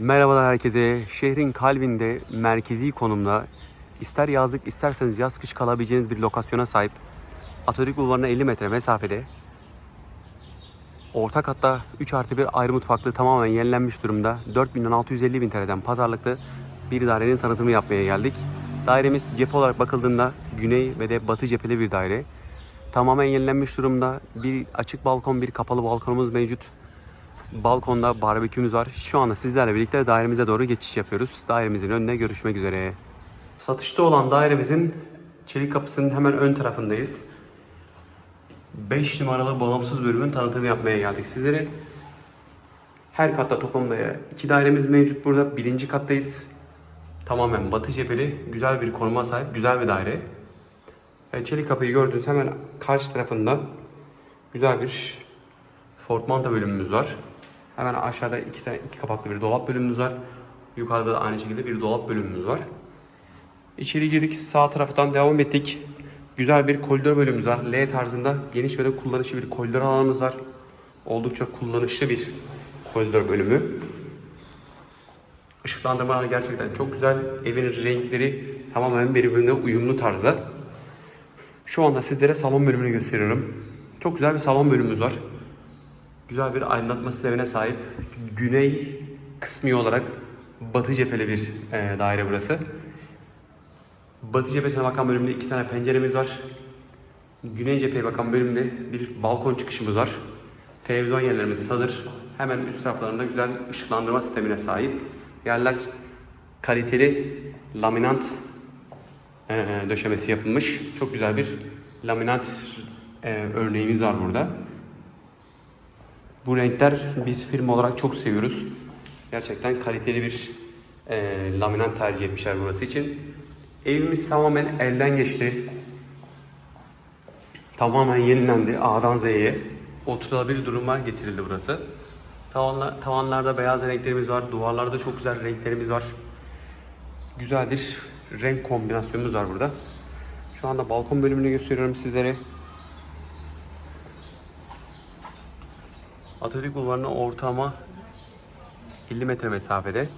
Merhabalar herkese. Şehrin kalbinde merkezi konumda ister yazlık isterseniz yaz kış kalabileceğiniz bir lokasyona sahip Atatürk Bulvarı'na 50 metre mesafede orta katta 3 artı 1 ayrı mutfaklı tamamen yenilenmiş durumda 4000'den 650 bin TL'den pazarlıklı bir dairenin tanıtımı yapmaya geldik. Dairemiz cephe olarak bakıldığında güney ve de batı cepheli bir daire. Tamamen yenilenmiş durumda. Bir açık balkon, bir kapalı balkonumuz mevcut. Balkonda barbekümüz var. Şu anda sizlerle birlikte dairemize doğru geçiş yapıyoruz. Dairemizin önüne görüşmek üzere. Satışta olan dairemizin çelik kapısının hemen ön tarafındayız. 5 numaralı bağımsız bölümün tanıtımı yapmaya geldik sizlere. Her katta toplamda iki dairemiz mevcut burada. Birinci kattayız. Tamamen batı cepheli, güzel bir konuma sahip, güzel bir daire. E, Çelik kapıyı gördüğünüz hemen karşı tarafında güzel bir Fortmanta bölümümüz var. Hemen aşağıda iki, tane, iki kapaklı bir dolap bölümümüz var. Yukarıda da aynı şekilde bir dolap bölümümüz var. İçeri girdik sağ taraftan devam ettik. Güzel bir koridor bölümümüz var. L tarzında geniş ve de kullanışlı bir koridor alanımız var. Oldukça kullanışlı bir koridor bölümü. Işıklandırmalar gerçekten çok güzel. Evin renkleri tamamen birbirine uyumlu tarzda. Şu anda sizlere salon bölümünü gösteriyorum. Çok güzel bir salon bölümümüz var. Güzel bir aydınlatma sistemine sahip. Güney kısmi olarak batı cepheli bir e, daire burası. Batı cephesine bakan bölümde iki tane penceremiz var. Güney cepheye bakan bölümde bir balkon çıkışımız var. Televizyon yerlerimiz hazır. Hemen üst taraflarında güzel ışıklandırma sistemine sahip. Yerler kaliteli laminant e, döşemesi yapılmış. Çok güzel bir laminat e, örneğimiz var burada. Bu renkler biz firma olarak çok seviyoruz. Gerçekten kaliteli bir e, laminat tercih etmişler burası için. Evimiz tamamen elden geçti. Tamamen yenilendi A'dan Z'ye. Oturulabilir duruma getirildi burası. Tavanlar, tavanlarda beyaz renklerimiz var. Duvarlarda çok güzel renklerimiz var. Güzel bir renk kombinasyonumuz var burada. Şu anda balkon bölümünü gösteriyorum sizlere. Atatürk Bulvarı'na ortama 50 metre mesafede.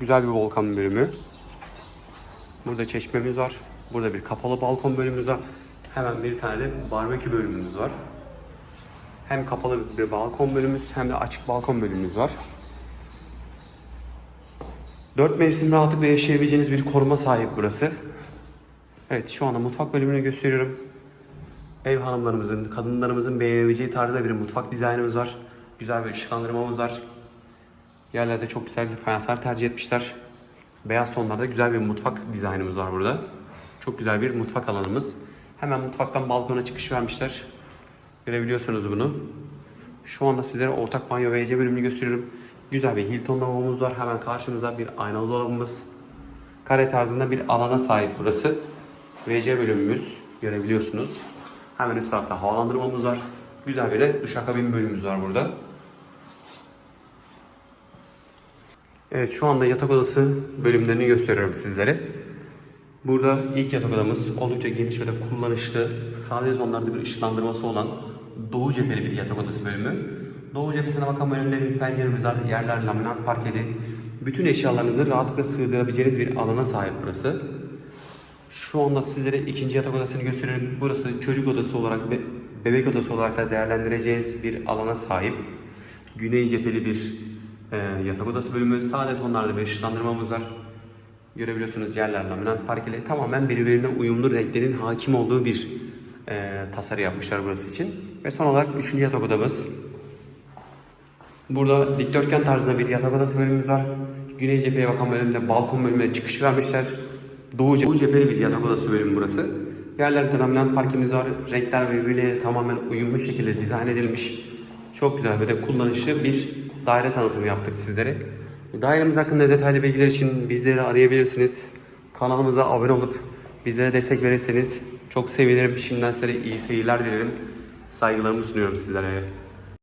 Güzel bir volkan bölümü. Burada çeşmemiz var. Burada bir kapalı balkon bölümümüz var. Hemen bir tane de barbekü bölümümüz var. Hem kapalı bir balkon bölümümüz hem de açık balkon bölümümüz var. Dört mevsim rahatlıkla yaşayabileceğiniz bir koruma sahip burası. Evet şu anda mutfak bölümünü gösteriyorum. Ev hanımlarımızın, kadınlarımızın beğenebileceği tarzda bir mutfak dizaynımız var. Güzel bir ışıklandırmamız var. Yerlerde çok güzel bir fayanslar tercih etmişler. Beyaz tonlarda güzel bir mutfak dizaynımız var burada. Çok güzel bir mutfak alanımız. Hemen mutfaktan balkona çıkış vermişler. Görebiliyorsunuz bunu. Şu anda sizlere ortak banyo ve WC bölümünü gösteriyorum. Güzel bir Hilton lavabomuz var. Hemen karşımızda bir aynalı dolabımız. Kare tarzında bir alana sahip burası. WC bölümümüz görebiliyorsunuz. Hemen üst tarafta havalandırmamız var. Güzel de duşakabin bölümümüz var burada. Evet şu anda yatak odası bölümlerini gösteriyorum sizlere. Burada ilk yatak odamız oldukça geniş ve de kullanışlı. Sadece tonlarda bir ışıklandırması olan doğu cepheli bir yatak odası bölümü. Doğu cephesine bakan bölümde bir penceremiz var. Yerler laminat parkeli. Bütün eşyalarınızı rahatlıkla sığdırabileceğiniz bir alana sahip burası. Şu anda sizlere ikinci yatak odasını gösteriyorum. Burası çocuk odası olarak ve bebek odası olarak da değerlendireceğiniz bir alana sahip. Güney cepheli bir e, yatak odası bölümü. Sade tonlarda bir ışıklandırmamız var. Görebiliyorsunuz yerler laminat parkeli. Tamamen birbirine uyumlu renklerin hakim olduğu bir e, tasarı yapmışlar burası için. Ve son olarak üçüncü yatak odamız. Burada dikdörtgen tarzında bir yatak odası bölümümüz var. Güney cepheye bakan bölümde balkon bölümüne çıkış vermişler. Doğu, Doğu cepheli bir yatak odası bölümü burası. Yerlerde laminat parkemiz var. Renkler birbiriyle tamamen uyumlu şekilde dizayn edilmiş. Çok güzel ve de kullanışlı bir daire tanıtımı yaptık sizlere. Dairemiz hakkında detaylı bilgiler için bizleri arayabilirsiniz. Kanalımıza abone olup bizlere destek verirseniz çok sevinirim. Şimdiden size iyi seyirler dilerim. Saygılarımı sunuyorum sizlere.